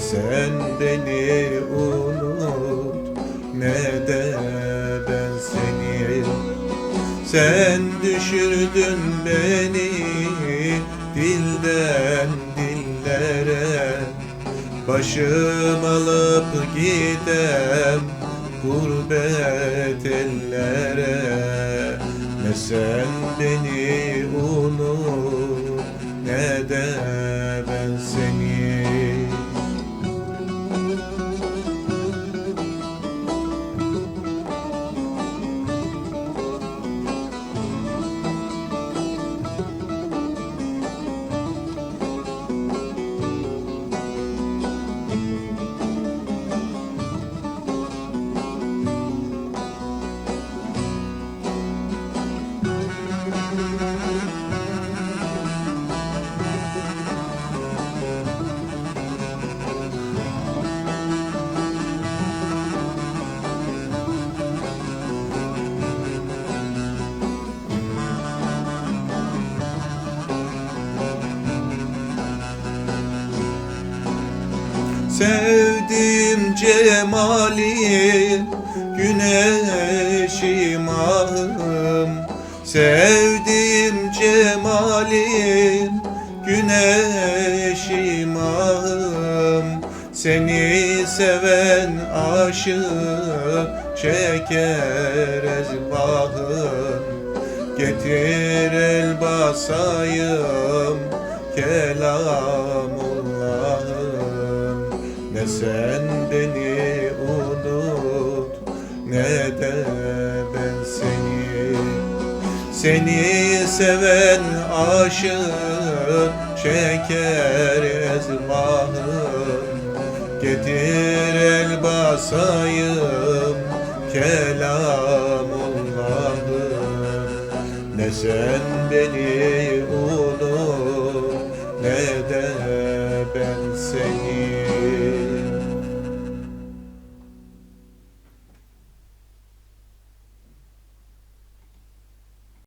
sen beni unut ne de ben seni. Sen düşürdün beni dilden dillere. Başım alıp gidem gurbet ellere. Ne sen beni unut ne de ben seni Sevdim cemali güneşim ahım Sevdim cemali güneşim ahım Seni seven aşık şeker ezbahım. Getir el basayım Ne sen beni unut ne de ben seni. Seni seven aşık şeker ezmahım Getir el basayım kelamullahım Ne sen beni unut